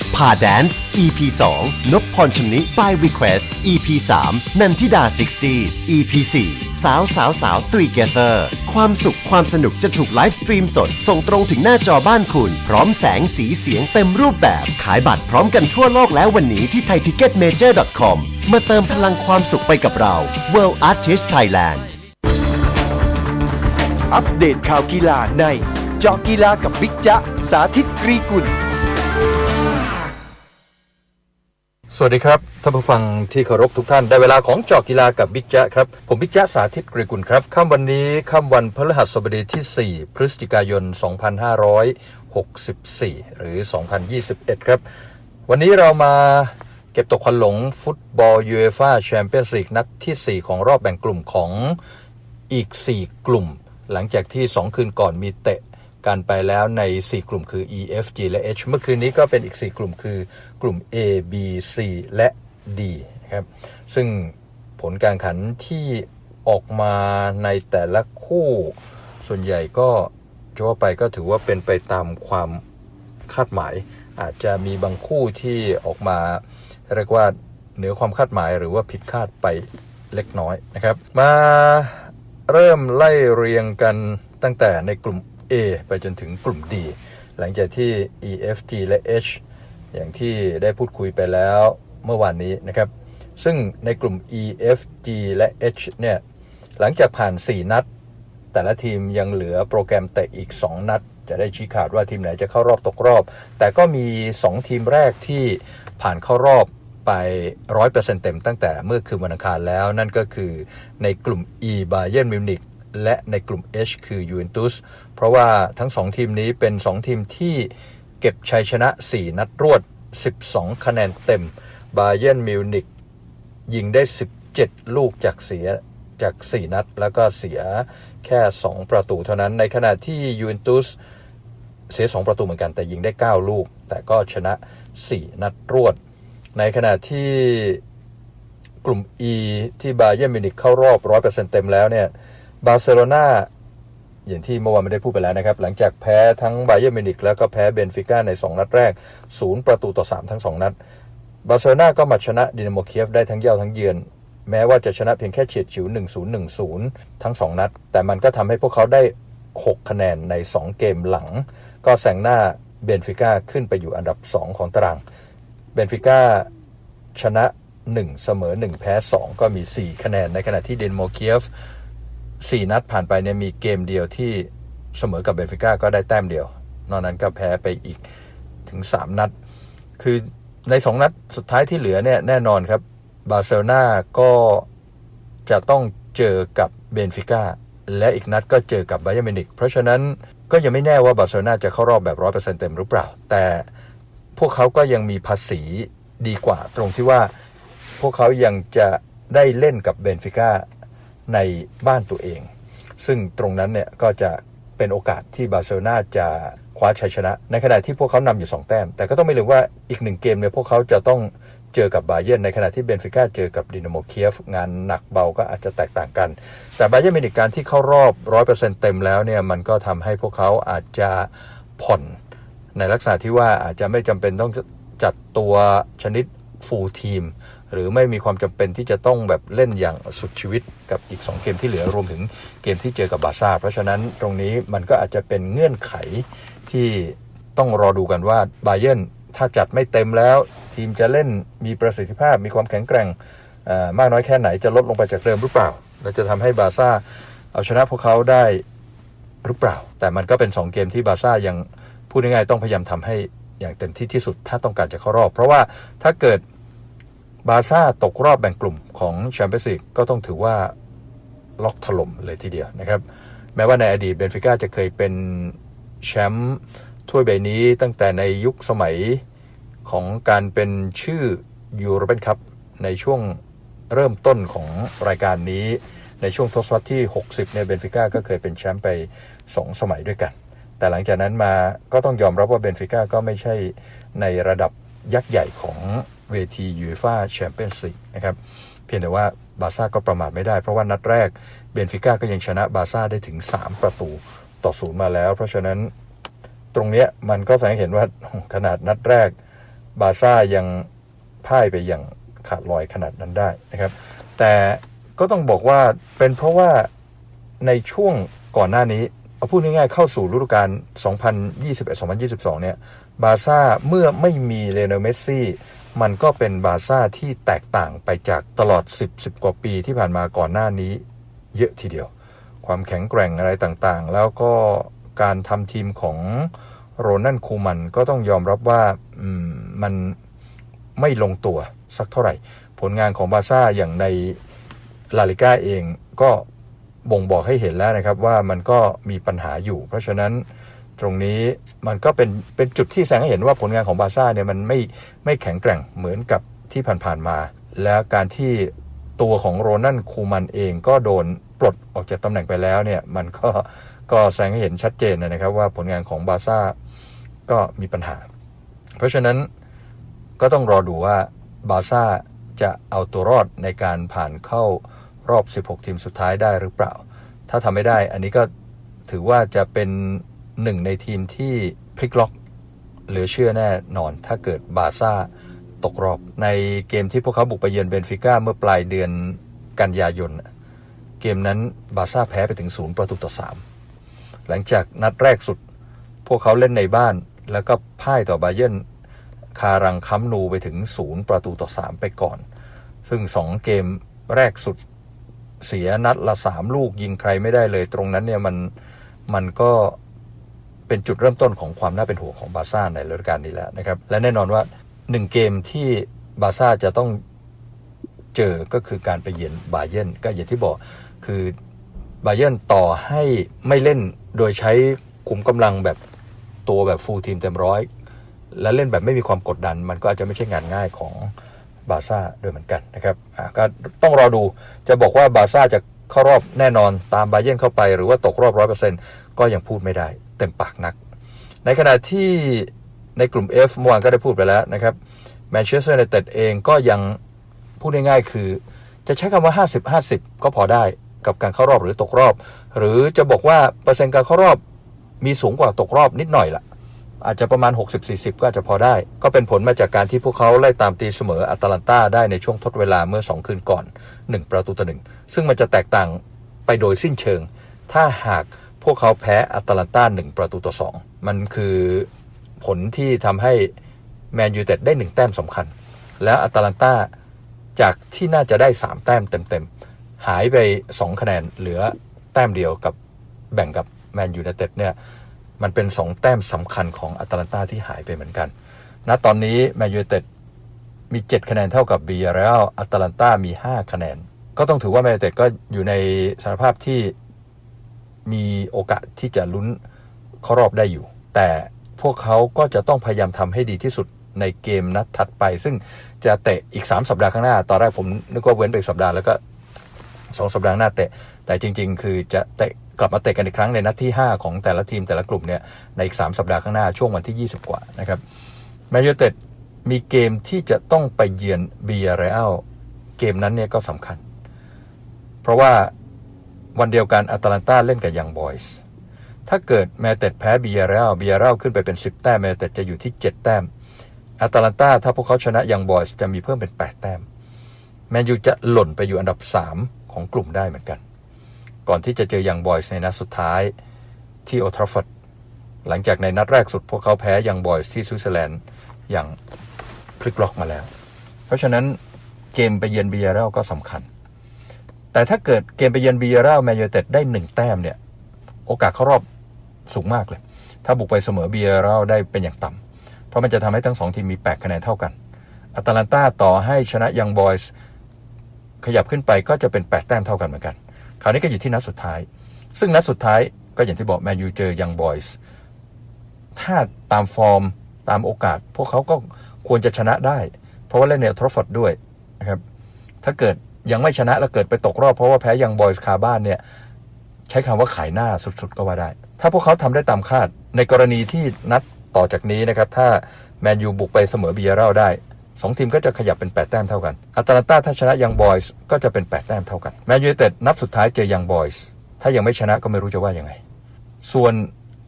Princess พา Dance EP 2นพพรชมนิ by Request EP 3นันทิดา 60s EP 4สาวสาวสาว Together ความสุขความสนุกจะถูกไลฟ์สตรีมสด ส่งตรงถึงหน้าจอบ้านคุณ พร้อมแสงสีเสียงเต็มรูปแบบ ขายบัตรพร้อมกันทั่วโลกแล้ววันนี้ที่ thaiticketmajor.com มาเติมพลังความสุขไปกับเรา World Artist Thailand อัปเดตข่าวกีฬาในเจาะกีฬากับบิ๊กจ๊ะสาธิตกรีกุล สวัสดีครับท่านผู้ฟังที่เคารพทุกท่านได้เวลาของจาะกีฬากับบิ๊กแจ๊ครับ ผมบิ๊กแจ๊สาธิตกรีกุลครับค่ำวันนี้ค่ำวันพฤหัสบดีที่ 4 พฤศจิกายน 2564 หรือ 2021 ครับ วันนี้เรามาเก็บตกควันหลงฟุตบอลยูเอฟ่าแชมเปี้ยนส์ลีกนัดที่ 4 ของรอบแบ่งกลุ่มของอีก 4 กลุ่ม หลังจากที่ 2 คืนก่อนมีเตะ กันไปแล้วใน 4 กลุ่มคือ E F G และ H เมื่อคืนนี้ก็เป็นอีก 4 กลุ่มคือกลุ่ม A B C และ D นะครับ ซึ่งผลการขันที่ออกมาในแต่ละคู่ ส่วนใหญ่ก็จะว่าไปก็ถือว่าเป็นไปตามความคาดหมาย อาจจะมีบางคู่ที่ออกมาเรียกว่าเหนือความคาดหมายหรือว่าผิดคาดไปเล็กน้อยนะครับ มาเริ่มไล่เรียงกันตั้งแต่ในกลุ่ม A ไปจนถึงกลุ่ม D หลังจากที่ E F G และ H อย่างที่ได้พูดคุยไปแล้วเมื่อวานนี้นะครับ ซึ่งในกลุ่ม E F G และ H เนี่ย หลังจากผ่าน 4 นัด แต่ละทีมยังเหลือโปรแกรมเตะอีก 2 นัด จะได้ชี้ขาดว่าทีมไหนจะเข้ารอบตกรอบ แต่ก็มี 2 ทีมแรกที่ผ่านเข้ารอบไป 100%เต็มตั้งแต่เมื่อคืนวันอังคารแล้ว นั่นก็คือในกลุ่ม E Bayern Munich และในกลุ่ม H คือ Juventus เพราะว่าทั้ง 2 ทีมนี้เป็น 2 ทีมที่เก็บชัยชนะ 4 นัดรวด 12 คะแนนเต็ม Bayern Munich ยิงได้ 17 ลูกจากเสียจาก 4 นัด แล้วก็เสียแค่ 2 ประตูเท่านั้น ในขณะที่ยูเวนตุสเสีย 2 ประตูเหมือนกัน แต่ยิงได้ 9 ลูก แต่ก็ชนะ 4 นัดรวด ในขณะที่กลุ่ม E ที่บาเย r n มิวนิกเข้ารอบ 100%เต็มแล้วเนี่ย บาร์เซโลนาอย่างที่เมื่อวานไม่ได้พูดไปแล้วนะครับ หลังจากแพ้ทั้งไบาเย r n มิวนิกแล้วก็แพ้เบนฟิก้าใน 2 นัดแรก 0 ประตูต่อ 3 ทั้ง 2 นัด บาร์เซโลนาก็มาชนะดินาโมเคียฟได้ทั้งเย้าทั้งเยือน แม้ว่าจะชนะเพียงแค่เฉียดฉิว 1-0-1-0 ทั้ง 2 นัด แต่มันก็ทำให้พวกเขาได้ 6 คะแนนใน 2 เกมหลัง ก็แซงหน้าเบนฟิก้าขึ้นไปอยู่อันดับ 2 ของตาราง เบนฟิก้าชนะ 1 เสมอ 1 แพ้ 2 ก็มี 4 คะแนนในขณะที่ดินโมเคียฟ 4นัดผ่านไปเนี่ยมีเกมเดียวที่เสมอกับเบนฟิก้าก็ได้แต้มเดียว นอกนั้นก็แพ้ไปอีกถึง3นัด คือใน2นัดสุดท้ายที่เหลือเนี่ยแน่นอนครับบาร์เซโลนาก็จะต้องเจอกับเบนฟิก้าและอีกนัดก็เจอกับไบเย r n มินิกเพราะฉะนั้นก็ยังไม่แน่ว่าบาร์เซโลนาจะเข้ารอบแบบ100%เต็มหรือเปล่า แต่พวกเขาก็ยังมีภาษีดีกว่าตรงที่ว่า พวกเขายังจะได้เล่นกับเบนฟิก้า ในบ้านตัวเอง ซึ่งตรงนั้นเนี่ยก็จะเป็นโอกาสที่บาร์เซโลนาจะคว้าชัยชนะ ในขณะที่พวกเขานำอยู่ 2 แต้ม แต่ก็ต้องไม่ลืมว่าอีกหนึ่งเกมเนี่ยพวกเขาจะต้องเจอกับบาเย r n ในขณะที่เบนฟิก้าเจอกับดินาโมเคียฟงานหนักเบาก็อาจจะแตกต่างกัน แต่บาเย r n มินิกการที่เข้ารอบ 100%เต็มแล้วเนี่ยมันก็ทำให้พวกเขาอาจจะผ่อนในลักษณะที่ว่าอาจจะไม่จำเป็นต้องจัดตัวชนิดฟูลทีม หรือไม่มีความจำเป็นที่จะต้องแบบเล่นอย่างสุดชีวิตกับอีก 2 เกมที่เหลือรวมถึงเกมที่เจอกับบาร์ซ่าเพราะฉะนั้นตรงนี้มันก็อาจจะเป็นเงื่อนไขที่ต้องรอดูกันว่าบาเย r n ถ้าจัดไม่เต็มแล้ว ทีมจะเล่นมีประสิทธิภาพมีความแข็งแกร่งอ่อมากน้อยแค่ไหนจะลดลงไปจากเดิมหรือเปล่าและจะทำให้บาร์ซ่าเอาชนะพวกเขาได้หรือเปล่า แต่มันก็เป็น 2 เกมที่บาร์ซ่ายังพูดง่ายๆต้องพยายามทำให้อย่างเต็มที่ที่สุดถ้าต้องการจะเข้ารอบ เพราะว่าถ้าเกิด บาร์ซ่าตกรอบแบ่งกลุ่มของแชมเปี้ยนส์ลีกก็ต้องถือว่าล็อกถล่มเลยทีเดียวนะครับ แม้ว่าในอดีตเบนฟิก้าจะเคยเป็นแชมป์ถ้วยใบนี้ตั้งแต่ในยุคสมัยของการเป็นชื่อยูโรเปนคัพในช่วงเริ่มต้นของรายการนี้ ในช่วงทศวรรษที่ 60เนี่ยเบนฟิก้าก็เคยเป็นแชมป์ไป 2 สมัยด้วยกัน แต่หลังจากนั้นมาก็ต้องยอมรับว่าเบนฟิก้าก็ไม่ใช่ในระดับยักษ์ใหญ่ของ เวทียูฟ่าแชมเปี้ยนส์ลีกนะครับเพียงแต่ว่าบาร์ซ่าก็ประมาทไม่ได้ เพราะว่านัดแรกเบนฟิก้าก็ยังชนะบาร์ซ่าได้ถึง 3 ประตูต่อศูนย์มาแล้ว เพราะฉะนั้นตรงเนี้ยมันก็แสดงเห็นว่าขนาดนัดแรก บาร์ซ่ายังพ่ายไปอย่างขาดลอยขนาดนั้นได้นะครับ แต่ก็ต้องบอกว่าเป็นเพราะว่าในช่วงก่อนหน้านี้เอาพูดง่ายๆเข้าสู่ฤดูกาล 2021-2022 เนี่ย บาร์ซ่าเมื่อไม่มีเลโนเมสซี่ มันก็เป็นบาซ่าที่แตกต่างไปจากตลอด 10 10 กว่าปีที่ผ่านมาก่อนหน้านี้เยอะทีเดียว ความแข็งแกร่งอะไรต่างๆ แล้วก็การทำทีมของโรนันคูมันก็ต้องยอมรับว่ามันไม่ลงตัวสักเท่าไหร่ ผลงานของบาซ่าอย่างในลาลิก้าเองก็บ่งบอกให้เห็นแล้วนะครับว่ามันก็มีปัญหาอยู่ เพราะฉะนั้น ตรงนี้มันก็เป็นเป็นจุดที่แสดงให้เห็นว่าผลงานของบาร์ซ่าเนี่ยมันไม่ไม่แข็งแกร่งเหมือนกับที่ผ่านๆมา แล้วการที่ตัวของโรนันคูมันเองก็โดนปลดออกจากตำแหน่งไปแล้วเนี่ยมันก็ก็แสดงให้เห็นชัดเจนนะครับว่าผลงานของบาร์ซ่าก็มีปัญหา เพราะฉะนั้นก็ต้องรอดูว่าบาร์ซ่าจะเอาตัวรอดในการผ่านเข้ารอบ 16 ทีมสุดท้ายได้หรือเปล่า ถ้าทำไม่ได้อันนี้ก็ถือว่าจะเป็น หนึ่งในทีมที่พลิกล็อกเหลือเชื่อแน่นอน ถ้าเกิดบาร์ซ่าตกรอบ ในเกมที่พวกเขาบุกไปเยือนเบนฟิก้าเมื่อปลายเดือนกันยายน เกมนั้นบาร์ซ่าแพ้ไปถึง0ประตูต่อ3หลังจากนัดแรกสุด พวกเขาเล่นในบ้าน แล้วก็พ่ายต่อบาเยิร์นคารังคัมนูไปถึง0ประตูต่อ3ไปก่อน ซึ่ง2เกมแรกสุดเสียนัดละ3ลูกยิงใครไม่ได้เลย ตรงนั้นเนี่ยมันมันก็ เป็นจุดเริ่มต้นของความน่าเป็นห่วงของบาร์ซ่าในฤดูกาลนี้แล้วนะครับ และแน่นอนว่า1เกมที่บาร์ซ่าจะต้องเจอก็คือการไปเยือนบาเยิร์นก็อย่างที่บอกคือบาเยิร์นต่อให้ไม่เล่นโดยใช้ขุมกำลังแบบตัวแบบฟูลทีมเต็มร้อยและเล่นแบบไม่มีความกดดัน มันก็อาจจะไม่ใช่งานง่ายของบาร์ซ่าด้วยเหมือนกันนะครับก็ต้องรอดูจะบอกว่าบาร์ซ่าจะเข้ารอบแน่นอนตามบาเยิร์นเข้าไป หรือว่าตกรอบร้อยเปอร์เซ็นต์ก็ยังพูดไม่ได้ เต็มปากนัก ในขณะที่ในกลุ่ม F เมื่อวานก็ได้พูดไปแล้วนะครับแมนเชสเตอร์ยูไนเต็ดเองก็ยังพูดง่ายๆคือ จะใช้คำว่า 50-50 ก็พอได้กับการเข้ารอบหรือตกรอบ หรือจะบอกว่าเปอร์เซ็นต์การเข้ารอบมีสูงกว่าตกรอบนิดหน่อยละอาจจะประมาณ 60-40 ก็อาจจะพอได้ ก็เป็นผลมาจากการที่พวกเขาไล่ตามตีเสมออัตแลนตาได้ในช่วงทดเวลาเมื่อ 2 คืนก่อน 1 ประตูต่อหนึ่งซึ่งมันจะแตกต่างไปโดยสิ้นเชิง ถ้าหาก พวกเขาแพ้อัตแลนตา1ประตูต่อ2มันคือผลที่ทำให้แมนยูเต็ดได้1แต้มสำคัญ แล้วอัตแลนตาจากที่น่าจะได้3แต้มเต็มๆ หายไป2คะแนนเหลือแต้มเดียวกับแบ่งกับแมนยูเต็ดเนี่ยมันเป็น2แต้มสำคัญของอัตแลนตาที่หายไปเหมือนกันณตอนนี้แมนยูเต็ดมี 7 คะแนนเท่ากับบีอาร์เรลอัตแลนตามี 5 คะแนน ก็ต้องถือว่าแมนยูเต็ดก็อยู่ในสถานภาพที่ มีโอกาสที่จะลุ้นเข้ารอบได้อยู่ แต่พวกเขาก็จะต้องพยายามทำให้ดีที่สุดในเกมนัดถัดไป ซึ่งจะเตะอีก 3 สัปดาห์ข้างหน้า ตอนแรกผมนึกว่าเว้นไปอีกสัปดาห์แล้วก็ 2 สัปดาห์หน้าเตะ แต่จริง ๆ คือจะเตะกลับมาเตะกันอีกครั้งในนัดที่ 5 ของแต่ละทีมแต่ละกลุ่มเนี่ยในอีก 3 สัปดาห์ข้างหน้าช่วงวันที่ 20 กว่านะครับแมนยูเต็ดมีเกมที่จะต้องไปเยือนเบียร์เรอัลเกมนั้นเนี่ยก็สำคัญ เพราะว่า วันเดียวกันอาตแลนตาเล่นกับยังบอยส์ถ้าเกิดแมนเต็ดแพ้บียร์เรลบียร์เรลขึ้นไปเป็น 10 แต้มแมนเต็ดจะอยู่ที่ 7 แต้มอาตแลนตาถ้าพวกเขาชนะยังบอยส์จะมีเพิ่มเป็น 8 แต้มแมนยูจะหล่นไปอยู่อันดับ 3 ของกลุ่มได้เหมือนกัน ก่อนที่จะเจอยังบอยส์ในนัดสุดท้ายที่โอทราฟอร์ดหลังจากในนัดแรกสุดพวกเขาแพ้ยังบอยส์ที่สวิตเซอร์แลนด์อย่างพลิกล็อกมาแล้ว เพราะฉะนั้นเกมไปเยือนบียร์เรลก็สำคัญ แต่ถ้าเกิดเกมไปเยือนเบียร์เรลแมนยูเต็ดได้หนึ่งแต้มเนี่ย โอกาสเข้ารอบสูงมากเลย ถ้าบุกไปเสมอเบียร์เรลได้เป็นอย่างต่ำเพราะมันจะทำให้ทั้งสองทีมมี8คะแนนเท่ากันอัตแลนตาต่อให้ชนะยังบอยส์ขยับขึ้นไปก็จะเป็น 8 แต้มเท่ากันเหมือนกัน คราวนี้ก็อยู่ที่นัดสุดท้าย ซึ่งนัดสุดท้ายก็อย่างที่บอกแมนยูเจอยังบอยส์ถ้าตามฟอร์มตามโอกาส พวกเขาก็ควรจะชนะได้ เพราะว่าเล่นในทรอฟฟอร์ดด้วยนะครับ ถ้าเกิด ยังไม่ชนะแล้วเกิดไปตกรอบเพราะว่าแพ้ยังบอยส์คาบ้านเนี่ยใช้คำว่าขายหน้าสุดๆก็ว่าได้ ถ้าพวกเขาทำได้ตามคาด ในกรณีที่นัดต่อจากนี้นะครับ ถ้าแมนยูบุกไปเสมอเบียร์เรลได้สองทีมก็จะขยับเป็น 8 แต้มเท่ากันอัตแลนตาถ้าชนะยังบอยส์ก็จะเป็น 8 แต้มเท่ากันแมนยูเต็ดนัดสุดท้ายเจอยังบอยส์ถ้ายังไม่ชนะก็ไม่รู้จะว่ายังไง ส่วน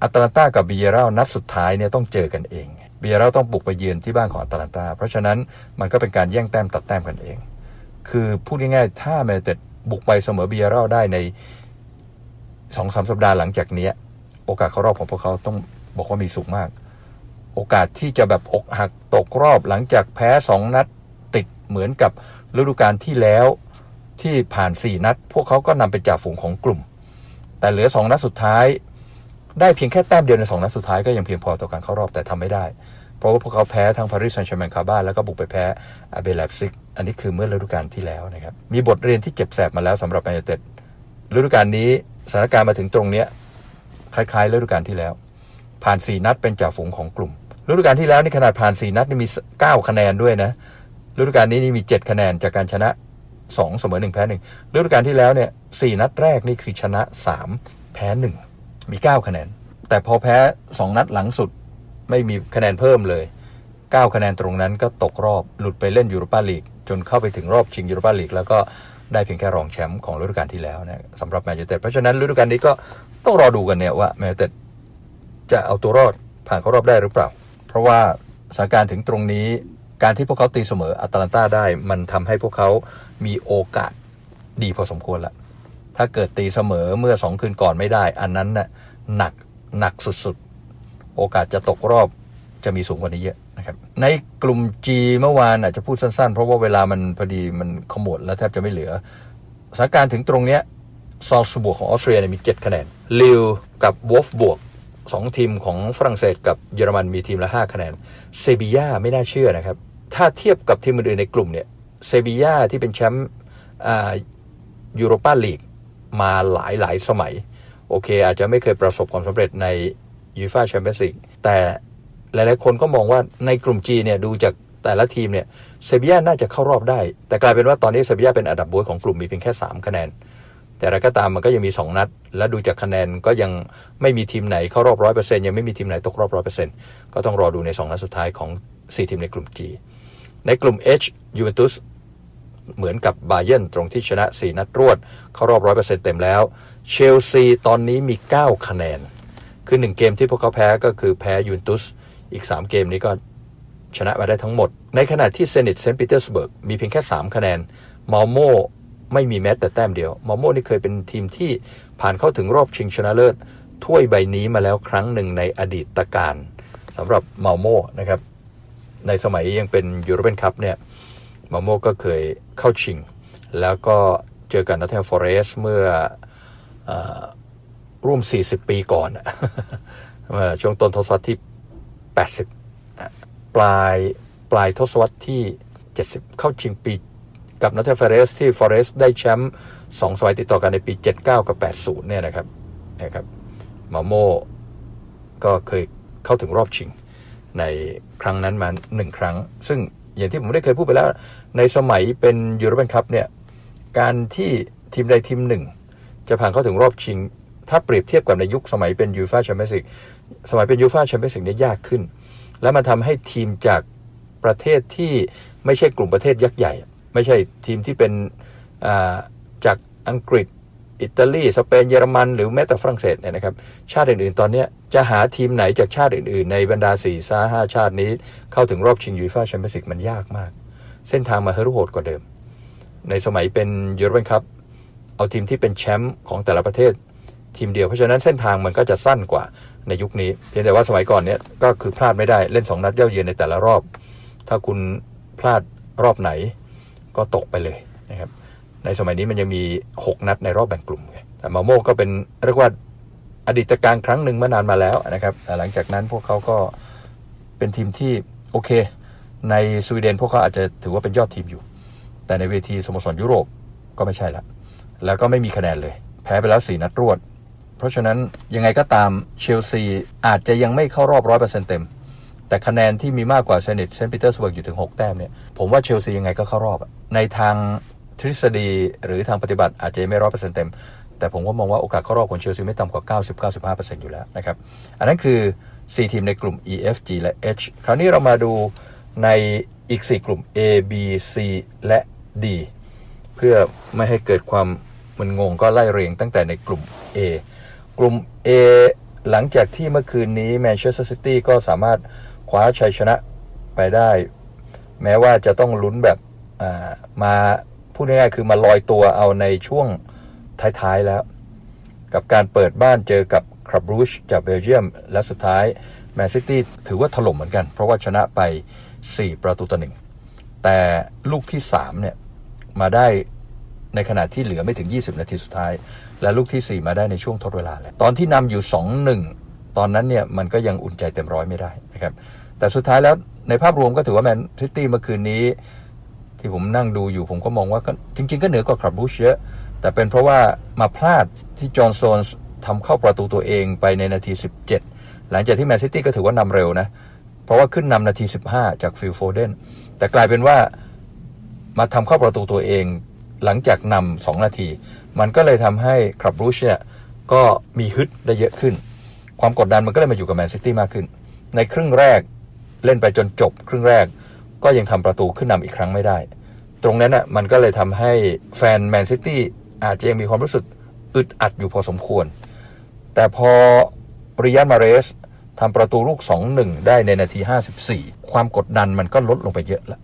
อัตแลนตากับเบียร์เรลนัดสุดท้ายเนี่ยต้องเจอกันเองเบียร์เราต้องบุกไปเยือนที่บ้านของอัตแลนตาเพราะฉะนั้นมันก็เป็นการแย่งแต้มตัดแต้มกันเอง คือพูดง่ายๆ ถ้าแมนเต็ดบุกไปเสมอเบียร์เราได้ในสองสามสัปดาห์หลังจากนี้ โอกาสเข้ารอบของพวกเขาต้องบอกว่ามีสูงมาก โอกาสที่จะแบบอกหักตกรอบหลังจากแพ้สองนัดติดเหมือนกับฤดูกาลที่แล้วที่ผ่านสี่นัด พวกเขาก็นำเป็นจ่าฝูงของกลุ่ม แต่เหลือสองนัดสุดท้าย ได้เพียงแค่แต้มเดียวในสองนัดสุดท้ายก็ยังเพียงพอต่อการเข้ารอบแต่ทำไม่ได้ เพราะว่าพวกเขาแพ้ทั้งปารีสแซงต์แชร์แมงคาบ้านแล้วก็บุกไปแพ้อาเบลบซิก อันนี้คือเมื่อฤดูกาลที่แล้วนะครับ มีบทเรียนที่เจ็บแสบมาแล้วสำหรับแมนยูเต็ดฤดูกาลนี้สถานการณ์มาถึงตรงเนี้ยคล้ายๆฤดูกาลที่แล้ว ผ่าน 4 นัดเป็นจ่าฝูงของกลุ่มฤดูกาลที่แล้วนี่ขนาดผ่าน 4 นัดนี่มี 9 คะแนนด้วยนะฤดูกาลนี้นี่มี 7 คะแนนจากการชนะ 2 เสมอ 1 แพ้1ฤดูกาลที่แล้วเนี่ย4นัดแรกนี่คือชนะ 3 แพ้ 1 มี 9 คะแนน แต่พอแพ้ 2 นัดหลังสุด ไม่มีคะแนนเพิ่มเลย 9 คะแนนตรงนั้นก็ตกรอบหลุดไปเล่นยูโรปาลีกจนเข้าไปถึงรอบชิงยูโรปาลีกแล้วก็ได้เพียงแค่รองแชมป์ของฤดูกาลที่แล้วนะสำหรับแมนยูเต็ดเพราะฉะนั้นฤดูกาลนี้ก็ต้องรอดูกันเนี่ยว่าแมนยูเต็ดจะเอาตัวรอดผ่านเข้ารอบได้หรือเปล่า เพราะว่าสถานการณ์ถึงตรงนี้การที่พวกเขาตีเสมออัตแลนตาได้ มันทำให้พวกเขามีโอกาสดีพอสมควรละถ้าเกิดตีเสมอเมื่อสองคืนก่อนไม่ได้ อันนั้นน่ะหนักหนักสุดๆ โอกาสจะตกรอบจะมีสูงกว่านี้เยอะนะครับ ในกลุ่ม G เมื่อวานอาจจะพูดสั้นๆ เพราะว่าเวลามันพอดีมันขมวดแล้วแทบจะไม่เหลือสถานการณ์ถึงตรงเนี้ยซอลสบวกของออสเตรียมี 7 คะแนนลิวกับวอฟบวกสองทีมของฝรั่งเศสกับเยอรมันมีทีมละ 5 คะแนนเซบีย่าไม่น่าเชื่อนะครับ ถ้าเทียบกับทีมอื่นๆในกลุ่มเนี่ยเซบีย่าที่เป็นแชมป์อ่ายูโรปาลีกมาหลายหลายสมัย โอเค อาจจะไม่เคยประสบความสำเร็จใน ยูฟ่าแชมเปี้ยนส์ลีกแต่หลาย ๆ คนก็มองว่าในกลุ่ม G เนี่ยดูจากแต่ละทีมเนี่ยเซบีย่าน่าจะเข้ารอบได้ แต่กลายเป็นว่าตอนนี้เซบีย่าเป็นอันดับบวยของกลุ่มมีเพียงแค่ 3 คะแนน แต่อะไรก็ตามมันก็ยังมี 2 นัด และดูจากคะแนนก็ยังไม่มีทีมไหนเข้ารอบร้อยเปอร์เซ็นต์ยังไม่มีทีมไหนตกรอบร้อยเปอร์เซ็นต์ก็ต้องรอดูใน 2 นัดสุดท้ายของ 4 ทีมในกลุ่ม G ในกลุ่ม H ยูเวนตุสเหมือนกับบาเยิร์นตรงที่ชนะ 4 นัดรวด เข้ารอบร้อยเปอร์เซ็นต์เต็มแล้ว เชลซีตอนนี้มี 9 คะแนน คือ 1 เกมที่พวกเขาแพ้ก็คือแพ้ยูนตุส อีก 3 เกมนี้ก็ชนะมาได้ทั้งหมด ในขณะที่เซนิตเซนต์ปีเตอร์สเบิร์กมีเพียงแค่ 3 คะแนนมอลโมไม่มีแม้แต่แต้มเดียวมอลโมนี่เคยเป็นทีมที่ผ่านเข้าถึงรอบชิงชนะเลิศถ้วยใบนี้มาแล้วครั้งหนึ่งในอดีตการสำหรับมอลโมนะครับ ในสมัยยังเป็นยูโรเปียนคัพเนี่ยมอลโมก็เคยเข้าชิง แล้วก็เจอกันนัทเทลฟอเรสเมื่ออ ร่วม 40 ปีก่อนช่วงต้นทศวรรษที่ 80 ปลายปลายทศวรรษที่ 70 เข้าชิงปีกับนัทเฟเรสที่ฟอเรสได้แชมป์สองสมัยติดต่อกันในปี 79 กับ 80 เนี่ยนะครับนะครับมาโมก็เคยเข้าถึงรอบชิงในครั้งนั้นมาหนึ่งครั้ง ซึ่งอย่างที่ผมได้เคยพูดไปแล้ว ในสมัยเป็นยูโรเปียนคัพเนี่ย การที่ทีมใดทีมหนึ่ง จะผ่านเข้าถึงรอบชิง ถ้าเปรียบเทียบกับในยุคสมัยเป็นยูฟาแชมเปี้ยนส์ลีกสมัยเป็นยูฟาแชมเปี้ยนส์ลีกเนี่ยยากขึ้น แล้วมันทำให้ทีมจากประเทศที่ไม่ใช่กลุ่มประเทศยักษ์ใหญ่ ไม่ใช่ทีมที่เป็นจากอังกฤษ อิตาลี สเปน เยอรมัน หรือแม้แต่ฝรั่งเศสเนี่ยนะครับ ชาติอื่นๆ ตอนนี้จะหาทีมไหนจากชาติอื่นๆ ในบรรดา4ี่ซาห้าชาตินี้ เข้าถึงรอบชิงยูฟ่าแชมเปี้ยนส์ลีกมันยากมาก เส้นทางมาเฮรุโหดกว่าเดิม ในสมัยเป็นยูโรเปียนคัพเอาทีมที่เป็นแชมป์ของแต่ละประเทศ ทีมเดียว เพราะฉะนั้นเส้นทางมันก็จะสั้นกว่าในยุคนี้ เพียงแต่ว่าสมัยก่อนเนี้ยก็คือพลาดไม่ได้เล่น 2 นัดเย่าเยือนในแต่ละรอบ ถ้าคุณพลาดรอบไหนก็ตกไปเลยนะครับในสมัยนี้มันยังมี 6 นัดในรอบแบ่งกลุ่มไงแต่มาโมก็เป็นเรียกว่าอดีตการครั้งหนึ่งเมื่อนานมาแล้วนะครับแต่หลังจากนั้นพวกเขาก็เป็นทีมที่โอเค ในสวีเดนพวกเขาอาจจะถือว่าเป็นยอดทีมอยู่ แต่ในเวทีสโมสรยุโรปก็ไม่ใช่ละแล้วก็ไม่มีคะแนนเลย แพ้ไปแล้ว 4 นัดรวด เพราะฉะนั้นยังไงก็ตามเชลซีอาจจะยังไม่เข้ารอบร้อยเปอร์เซ็นต์เต็ม แต่คะแนนที่มีมากกว่าเซนิตเซนต์ปีเตอร์สเบิร์กอยู่ถึง 6 แต้มเนี่ยผมว่าเชลซียังไงก็เข้ารอบ ในทางทฤษฎีหรือทางปฏิบัติอาจจะไม่ร้อยเปอร์เซ็นต์เต็ม แต่ผมก็มองว่าโอกาสเข้ารอบของเชลซีไม่ต่ำกว่า 90-95%อยู่แล้วนะครับอันนั้นคือ 4 ทีมในกลุ่ม E F G และ H คราวนี้เรามาดูในอีก 4 กลุ่ม A B C และ D เพื่อไม่ให้เกิดความมันงงก็ไล่เรียงตั้งแต่ในกลุ่ม A ลุ่ม A หลังจากที่เมื่อคืนนี้แมนเชสเตอร์ซิตี้ก็สามารถคว้าชัยชนะไปได้ แม้ว่าจะต้องลุ้นแบบมาพูดง่ายๆคือมาลอยตัวเอาในช่วงท้ายๆแล้ว กับการเปิดบ้านเจอกับคลับรูชจากเบลเยียม และสุดท้ายแมนซิตี้ถือว่าถล่มเหมือนกัน เพราะว่าชนะไป 4 ประตูต่อหนึ่งแต่ลูกที่ 3 เนี่ย มาได้ในขณะที่เหลือไม่ถึง 20 นาทีสุดท้าย และลูกทีสี่ 4 มาได้ในช่วงทดเวลาแล้วตอนที่นำอยู่ 2-1 ตอนนั้นเนี่ยมันก็ยังอุ่นใจเต็มร้อยไม่ได้นะครับแต่สุดท้ายแล้วในภาพรวมก็ถือว่าแมนซิตี้เมื่อคืนนี้ ที่ผมนั่งดูอยู่ผมก็มองว่าก็จริง ๆ ก็เหนือกว่าคลับบูชเยอะแต่เป็นเพราะว่ามาพลาดที่จอห์นโซนทำเข้าประตูตัวเองไปในนาที 17 หลังจากที่แมนซิตี้ก็ถือว่านำเร็วนะ เพราะว่าขึ้นนำนาที 15 จากฟิลโฟเดนแต่กลายเป็นว่ามาทำเข้าประตูตัวเอง หลังจากนำสองนาที มันก็เลยทำให้คลับรูชเนี่ยก็มีฮึดได้เยอะขึ้น ความกดดันมันก็เลยมาอยู่กับแมนซิตี้มากขึ้น ในครึ่งแรกเล่นไปจนจบ ครึ่งแรกก็ยังทำประตูขึ้นนำอีกครั้งไม่ได้ ตรงนั้นน่ะมันก็เลยทำให้แฟนแมนซิตี้อาจจะยังมีความรู้สึกอึดอัดอยู่พอสมควร แต่พอริยันมาเรสทำประตูลูก 2-1 ได้ในนาที 54 ความกดดันมันก็ลดลงไปเยอะแล้ว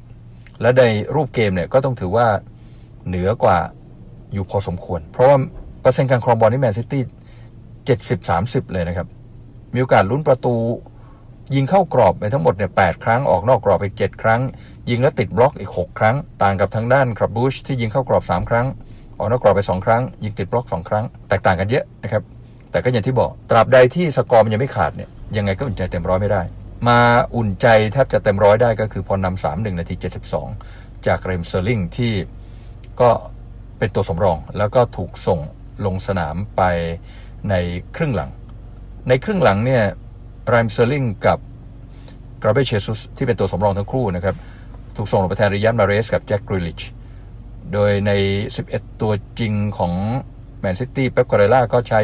และในรูปเกมเนี่ยก็ต้องถือว่าเหนือกว่า อยู่พอสมควร เพราะว่าเปอร์เซ็นต์การครองบอลที่แมนซิตี้70-30เลยนะครับ มีโอกาสลุ้นประตู ยิงเข้ากรอบไปทั้งหมดเนี่ยแครั้งออกนอกกรอบไป7ครั้ง ยิงแล้วติดบล็อกอีก6ครั้ง ต่างกับทางด้านคราบบูชที่ยิงเข้ากรอบ3ครั้ง ออกนอกกรอบไป2ครั้ง ยิงติดบล็อก2ครั้ง แตกต่างกันเยอะนะครับ แต่ก็อย่างที่บอกตราบใดที่สกอร์มันยังไม่ขาดเนี่ยยังไงก็อุ่นใจเต็มร้อยไม่ได้ มาอุ่นใจแทบจะเต็มร้อยได้ก็คือพอนำสามหนึ่งนาที72จากเรมเซอร์ลิงที่ก็ เป็นตัวสำรอง แล้วก็ถูกส่งลงสนามไปในครึ่งหลัง ในครึ่งหลังเนี่ยไรมเซอร์ลิงกับกราเบเชซุสที่เป็นตัวสำรองทั้งคู่นะครับ ถูกส่งลงไปแทนริยันมาเรสกับแจ็คกริลิชโดยใน 11 ตัวจริงของแมนซิตี้เป๊ปกวาเดล่าก็ใช้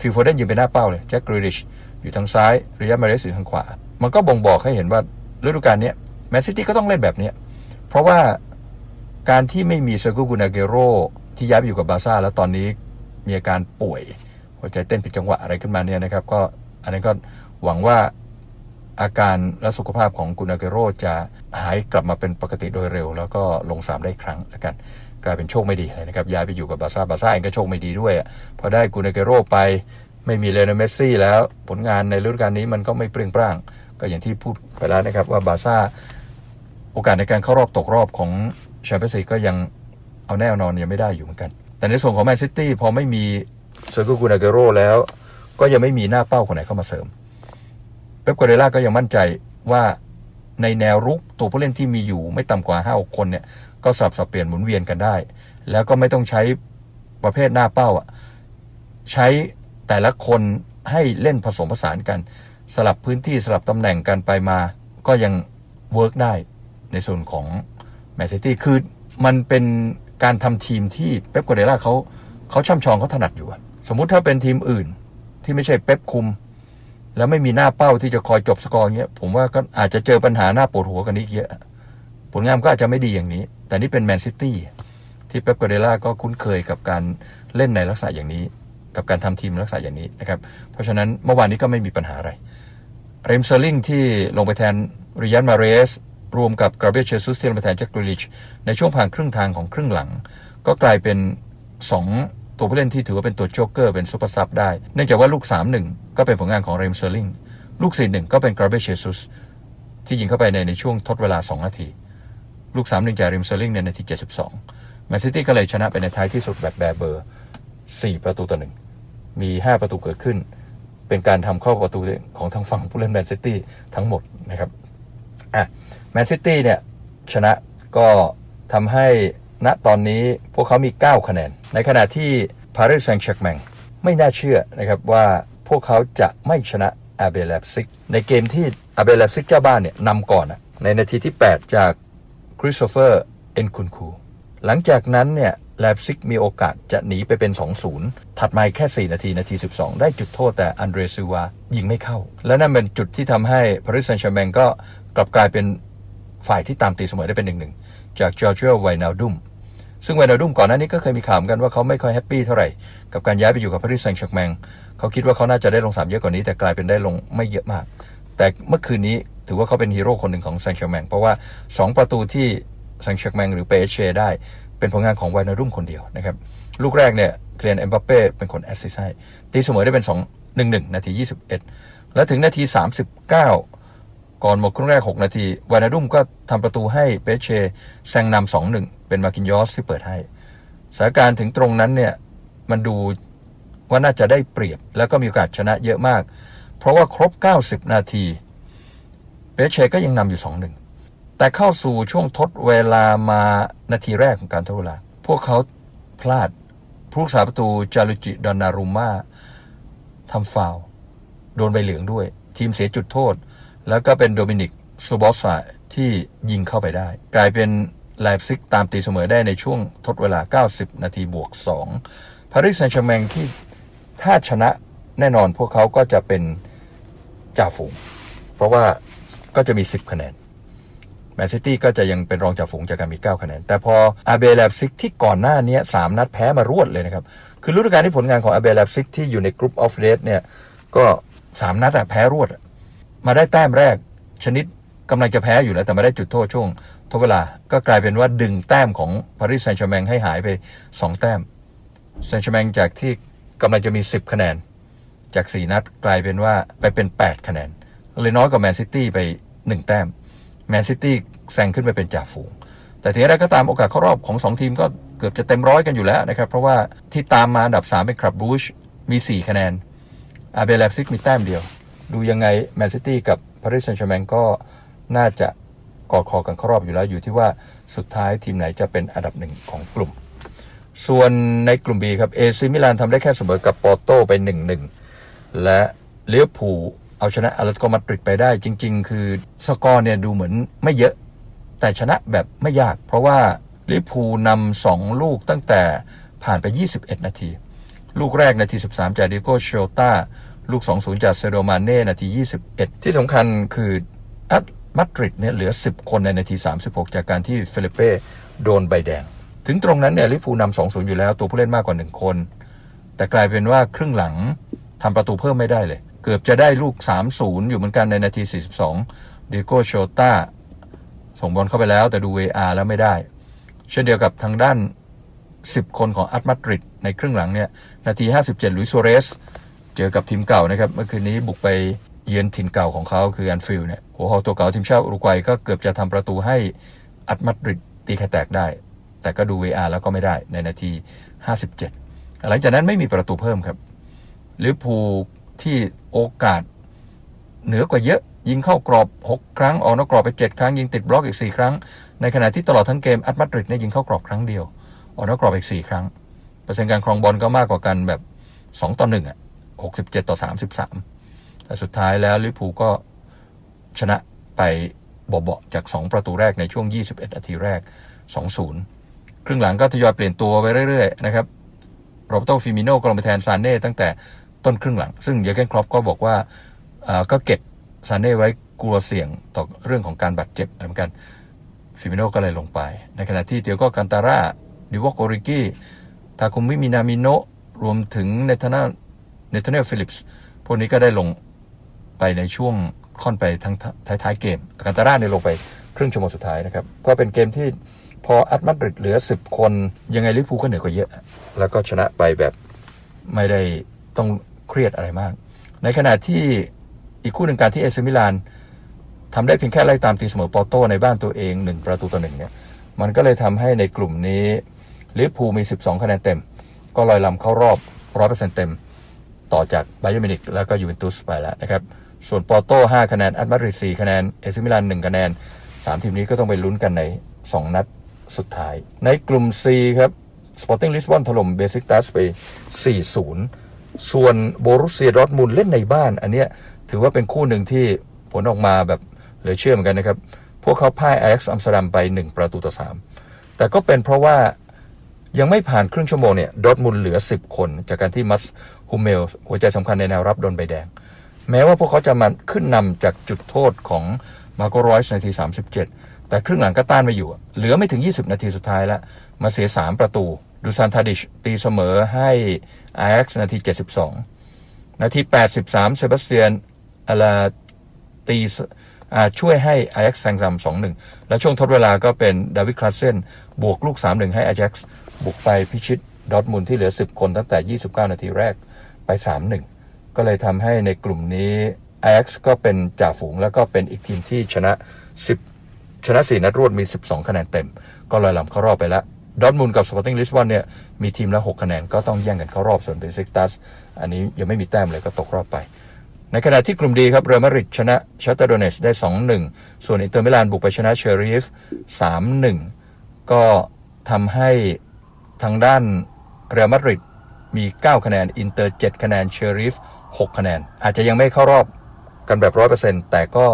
ฟิลโฟเดนยิงไปหน้าเป้าเลยแจ็คกริลิชอยู่ทางซ้ายริยันมาเรสอยู่ทางขวา มันก็บ่งบอกให้เห็นว่าฤดูกาลนี้แมนซิตี้ก็ต้องเล่นแบบนี้ เพราะว่า การที่ไม่มีเซอร์กูกูนาเกโรที่ย้ายไปอยู่กับบาร์ซ่า แล้วตอนนี้มีอาการป่วย หัวใจเต้นผิดจังหวะอะไรขึ้นมาเนี่ยนะครับ ก็อันนั้ก็หวังว่าอาการและสุขภาพของกุนาเกโรจะหายกลับมาเป็นปกติโดยเร็ว แล้วก็ลงสามได้ครั้งแล้วกันกลายเป็นโชคไม่ดีเลยนะครับย้ายไปอยู่กับบาร์ซ่าบาร์ซ่าเองก็โชคไม่ดีด้วยพอได้กุนาเกโรไปไม่มีเลนเมสซี่แล้วผลงานในฤดูกาลนี้มันก็ไม่เปรี้ยงปร้าง ก็อย่างที่พูดไปแล้วนะครับว่าบาร์ซ่าโอกาสในการเข้ารอบตกรอบของ แชมเปี้ยนส์ลีกก็ยังเอาแน่นอนยังไม่ได้อยู่เหมือนกัน แต่ในส่วนของแมนซิตี้พอไม่มีเซอร์กูกูนาเกโรแล้ว ก็ยังไม่มีหน้าเป้าคนไหนเข้ามาเสริมเป๊ปกัวเดล่าก็ยังมั่นใจว่าในแนวรุกตัวผู้เล่นที่มีอยู่ไม่ต่ำกว่าห้าคนเนี่ยก็สลับสับเปลี่ยนหมุนเวียนกันได้ แล้วก็ไม่ต้องใช้ประเภทหน้าเป้าอะใช้แต่ละคนให้เล่นผสมผสานกัน สลับพื้นที่สลับตำแหน่งกันไปมา ก็ยังเวิร์กได้ในส่วนของ แมนซิตี้คือมันเป็นการทำทีมที่เป๊ปกวเดล่าเขาเขาช่ำชองเขาถนัดอยู่ สมมุติถ้าเป็นทีมอื่นที่ไม่ใช่เป๊ปคุม แล้วไม่มีหน้าเป้าที่จะคอยจบสกอร์เงี้ย ผมว่าก็อาจจะเจอปัญหาหน้าปวดหัวกันนี้เยอะ ผลงานก็อาจจะไม่ดีอย่างนี้ แต่นี่เป็นแมนซิตี้ที่เป๊ปกวเดล่าก็คุ้นเคยกับการเล่นในลักษณะอย่างนี้ กับการทำทีมลักษณะอย่างนี้นะครับ เพราะฉะนั้นเมื่อวานนี้ก็ไม่มีปัญหาอะไรเรมเซอร์ลิงที่ลงไปแทนริยันมาเรส รวมกับกราเบเชซุสที่ลงไปแทนแจ็คกริลิชในช่วงผ่านครึ่งทางของครึ่งหลัง ก็กลายเป็น 2 ตัวผู้เล่นที่ถือว่าเป็นตัวโจ๊กเกอร์เป็นซูเปอร์ซับได้ เนื่องจากว่าลูก 3-1 ก็เป็นผลงานของเรมเซอร์ลิงลูก 4-1 ก็เป็นกราเบเชซุสที่ยิงเข้าไปในในช่วงทดเวลา 2 นาที ลูก 3-1 จากเรมเซอร์ลิงในนาที 72แมนซิตี้ก็เลยชนะไปในท้ายที่สุดแบบแบร์เบอร์ 4 ประตูต่อหนึ่งมี 5 ประตูเกิดขึ้น เป็นการทำเข้าประตูของทางฝั่งผู้เล่นแมนซิตี้ทั้งหมดนะครับอะ แมนซิตี้เนี่ย ชนะก็ทำให้ณตอนนี้พวกเขามี 9 คะแนน ในขณะที่ปารีสแซงต์แชร์แมงไม่น่าเชื่อนะครับว่าพวกเขาจะไม่ชนะอาเบลเลปซิก ในเกมที่อาเบลเลปซิกเจ้าบ้านเนี่ยนำก่อนอะในนาทีที่ 8 จากคริสโตเฟอร์เอ็นคุนคูหลังจากนั้นเนี่ยแลปซิกมีโอกาสจะหนีไปเป็น 2-0 ถัดมาแค่ 4 นาที นาที 12 ได้จุดโทษแต่อันเดรซิวายิงไม่เข้า และนั่นเป็นจุดที่ทำให้ปารีสแซงต์แชร์แมงก็กลับกลายเป็น ฝ่ายที่ตามตีเสมอได้เป็น1-1จากจอร์เจียไวนาดุมซึ่งไวนาดุมก่อนหน้านี้ก็เคยมีข่าวกันว่าเขาไม่ค่อยแฮปปี้เท่าไหร่ กับการย้ายไปอยู่กับปารีสแซงต์แชร์แมงเขาคิดว่าเขาน่าจะได้ลงสามเยอะกว่านี้ แต่กลายเป็นได้ลงไม่เยอะมาก แต่เมื่อคืนนี้ถือว่าเขาเป็นฮีโร่คนหนึ่งของแซงต์แชร์แมงเพราะว่า 2 ประตูที่แซงต์แชร์แมงหรือเปเชได้ เป็นผลงานของไวนารุ่มคนเดียวนะครับลูกแรกเนี่ยเคลียนเอ็มบัปเป้เป็นคนแอสซิสต์ให้ตีเสมอได้เป็น2 1 1นาที 21 แล้วถึงนาที 39 ก่อนหมดครึ่งแรก 6 นาทีวานาดุมก็ทำประตูให้เปเชแซงนำ2 1เป็นมากินยอสที่เปิดให้สถานการณ์ถึงตรงนั้นเนี่ยมันดูว่าน่าจะได้เปรียบ แล้วก็มีโอกาสชนะเยอะมาก เพราะว่าครบ 90 นาทีเปเชก็ยังนำอยู่2 1แต่เข้าสู่ช่วงทดเวลามานาทีแรกของการทดเวลา พวกเขาพลาดผู้รักษาประตูจารุจิดอนนารุม่าทำฟาวโดนใบเหลืองด้วย ทีมเสียจุดโทษ แล้วก็เป็นโดมินิกซูบอสฟาที่ยิงเข้าไปได้ กลายเป็นไลป์ซิกตามตีเสมอได้ในช่วงทดเวลา 90 นาทีบวก 2 ปารีสแซงต์แชร์แมงที่ถ้าชนะแน่นอนพวกเขาก็จะเป็นจ่าฝูง เพราะว่าก็จะมี 10 คะแนนแมนซิตี้ก็จะยังเป็นรองจ่าฝูงจากการมี 9 คะแนน แต่พออาเบลแลบซิกที่ก่อนหน้านี้สามนัดแพ้มารวดเลยนะครับ คือฤดูกาลที่ผลงานของอาเบลแลบซิกที่อยู่ในกรุ๊ปออฟเดสเนี่ยก็สามนัดอะแพ้รวดอะ มาได้แต้มแรกชนิดกำลังจะแพ้อยู่แล้ว แต่มาได้จุดโทษช่วงทดเวลาก็กลายเป็นว่าดึงแต้มของปารีสแซงต์แชร์แมงให้หายไป 2 แต้มแซงต์แชร์แมงจากที่กำลังจะมี 10 คะแนน จาก 4 นัดกลายเป็นว่าไปเป็น 8 คะแนน เลยน้อยกว่าแมนซิตี้ไป 1 แต้มแมนซิตี้แซงขึ้นไปเป็นจ่าฝูง แต่ถึงอะไรก็ตามโอกาสเข้ารอบของ 2 ทีมก็เกือบจะเต็มร้อยกันอยู่แล้วนะครับ เพราะว่าที่ตามมาอันดับ 3 เป็นคลับบูชมี 4 คะแนนอาเบลแลบซิกมีแต้มเดียว ดูยังไงแมนซิตี้กับปารีสแซงต์แชร์แมงก็น่าจะกอดคอกันเข้ารอบอยู่แล้วอยู่ที่ว่าสุดท้ายทีมไหนจะเป็นอันดับหนึ่งของกลุ่ม ส่วนในกลุ่ม B ครับเอซิมิลานทำได้แค่เสมอกับปอร์โตไป 1-1 และเลี้ยวผูเอาชนะอาร์ตโกมาดริดไปได้จริง ๆ คือสกอร์เนี่ยดูเหมือนไม่เยอะ แต่ชนะแบบไม่ยาก เพราะว่าลิเวอร์พูนำสองลูกตั้งแต่ผ่านไป 21 นาที ลูกแรกนาที 13 จากดิโก้เชลตา ลูก 2-0 จากเซโดมาเน่นาที 21 ที่สำคัญคืออัตมาดริดเนี่ยเหลือ 10 คนในนาที 36 จากการที่เฟลิเป้โดนใบแดง ถึงตรงนั้นเนี่ยลิปูนำ2-0 อยู่แล้วตัวผู้เล่นมากกว่า 1 คน แต่กลายเป็นว่าครึ่งหลังทำประตูเพิ่มไม่ได้เลย เกือบจะได้ลูก 3-0 อยู่เหมือนกันในนาที 42ดิโก้เชลตาส่งบอลเข้าไปแล้วแต่ดู VR แล้วไม่ได้ เช่นเดียวกับทางด้าน 10 คนของอัตมาดริดในครึ่งหลังเนี่ยนาที 57ลุยโซเรส เจอกับทีมเก่านะครับ เมื่อคืนนี้บุกไปเยือนถิ่นเก่าของเขาคือแอนฟิลด์เนี่ยหัวหอกตัวเก่าทีมชาติอุรุกวัยก็เกือบจะทำประตูให้อัตมาดริดตีไข่แตกได้ แต่ก็ดู VR แล้วก็ไม่ได้ในนาที 57 หลังจากนั้นไม่มีประตูเพิ่มครับลิเวอร์พูลที่โอกาสเหนือกว่าเยอะ ยิงเข้ากรอบ 6 ครั้ง ออกนอกกรอบไป 7 ครั้ง ยิงติดบล็อกอีก 4 ครั้ง ในขณะที่ตลอดทั้งเกมอัตมาดริดเนี่ยยิงเข้ากรอบครั้งเดียว ออกนอกกรอบอีก 4 ครั้ง เปอร์เซ็นต์การครองบอลก็มากกว่ากันแบบ 2 ต่อ1อะ 67 ต่อ 33 แต่สุดท้ายแล้วลิเวอร์พูลก็ชนะไปเบาๆจาก 2 ประตูแรกในช่วง 21 นาทีแรก 2-0 ครึ่งหลังก็ทยอยเปลี่ยนตัวไปเรื่อยๆ นะครับโรเบโตฟิมิโน่ก็ลงไปแทนซานเน่ตั้งแต่ต้นครึ่งหลัง ซึ่งเยอร์เกนครอปก็บอกว่าก็เก็บซานเน่ไว้กลัวเสี่ยงต่อเรื่องของการบาดเจ็บเหมือนกันฟิมิโน่ก็เลยลงไป ในขณะที่เตียโก้กันตาร่าดิวอกโอริกิทาคุมิมินามิโนรวมถึงเนธานา เนธาเนลฟิลิปส์พวกนี้ก็ได้ลงไปในช่วงค่อนไปทั้งท้ายๆเกมอกันตาร่าเนี่ยลงไปครึ่งชั่วโมงสุดท้ายนะครับ ก็เป็นเกมที่พออัตมาดริดเหลือ 10 คนยังไงลิเวอร์พูลก็เหนือกว่าเยอะ แล้วก็ชนะไปแบบไม่ได้ต้องเครียดอะไรมาก ในขณะที่อีกคู่หนึ่งการที่เอซิมิลานทำได้เพียงแค่ไล่ตามตีเสมอปอร์โตในบ้านตัวเองหนึ่งประตูต่อหนึ่งเนี่ยมันก็เลยทำให้ในกลุ่มนี้ลิเวอร์พูลมี 12 คะแนนเต็ม ก็ลอยลำเข้ารอบ100%เต็ม ต่อจากไบเยอร์มินิกแล้วก็ยูเวนตุสไปแล้วนะครับ ส่วนปอร์โต5คะแนนอัตมาดริด4คะแนนเอซิมิลาน1คะแนน 3 ทีมนี้ก็ต้องไปลุ้นกันใน 2 นัดสุดท้าย ในกลุ่ม C ครับสปอร์ติ้งลิสบอนถล่มเบซิกตัสไป 4-0 ส่วนโบรุสเซียดอร์ทมุนด์เล่นในบ้าน อันเนี้ยถือว่าเป็นคู่หนึ่งที่ผลออกมาแบบเหลือเชื่อเหมือนกันนะครับ พวกเขาพ่ายไอซ์อัมสเตอร์ดัมไป 1 ประตูต่อ 3 แต่ก็เป็นเพราะว่า ยังไม่ผ่านครึ่งชั่วโมงเนี่ยดอทมุนด์เหลือ 10 คน จากการที่มัสฮูเมล หัวใจสำคัญในแนวรับโดนใบแดง แม้ว่าพวกเขาจะมาขึ้นนำจากจุดโทษของมาโกรอยส์นาที 37 แต่ครึ่งหลังก็ต้านไม่อยู่ เหลือไม่ถึง 20 นาทีสุดท้ายแล้ว มาเสีย 3 ประตูดูซานทาดิชตีเสมอให้ไอแอ็กซ์นาที 72 นาที 83 เซบาสเตียนอาลาตีช่วยให้ Ajax แซงซ้ำ2-1 และช่วงทดเวลาก็เป็นดาวิดคลาสเซนบวกลูก 3-1 ให้ Ajax บุกไปพิชิตดอทมุนด์ที่เหลือ 10 คนตั้งแต่ 29 นาทีแรกไป 3-1 ก็เลยทำให้ในกลุ่มนี้ Ajax ก็เป็นจ่าฝูงแล้วก็เป็นอีกทีมที่ชนะ 10 ชนะ 4 นัดรวดมี 12 คะแนนเต็ม ก็ลอยลำเข้ารอบไปแล้วดอทมุนด์กับสปอร์ติ้งลิสบอนเนี่ยมีทีมละ 6 คะแนนก็ต้องแย่งกันเข้ารอบส่วนเบซิกตัสอันนี้ยังไม่มีแต้มเลยก็ตกรอบไป ในขณะที่กลุ่มดีครับเรอัลมาดริดชนะชัตเตอร์โดเนสได้ 2-1 ส่วนอินเตอร์มิลานบุกไปชนะเชอริฟ3-1 ก็ทำให้ ทางด้านเรอัลมาดริดมี 9 คะแนน อินเตอร์ 7 คะแนน เชอริฟ 6 คะแนน อาจจะยังไม่เข้ารอบกันแบบ 100%แต่ก็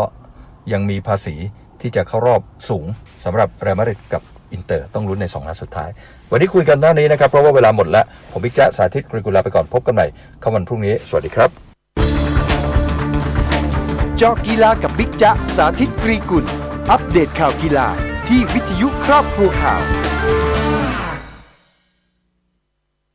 ยังมีภาษีที่จะเข้ารอบสูงสำหรับเรอัลมาดริดกับอินเตอร์ต้องลุ้นใน 2 นัดสุดท้าย วันนี้คุยกันเท่านี้นะครับ เพราะว่าเวลาหมดแล้ว ผมบิ๊กจ๊ะสาธิตกรีกุลาไปก่อนพบกันใหม่เข้าวันพรุ่งนี้ สวัสดีครับเจากีฬากับบิ๊กจ๊ะสาธิตกรีกุล อัปเดตข่าวกีฬาที่วิทยุครอบครัวข่าว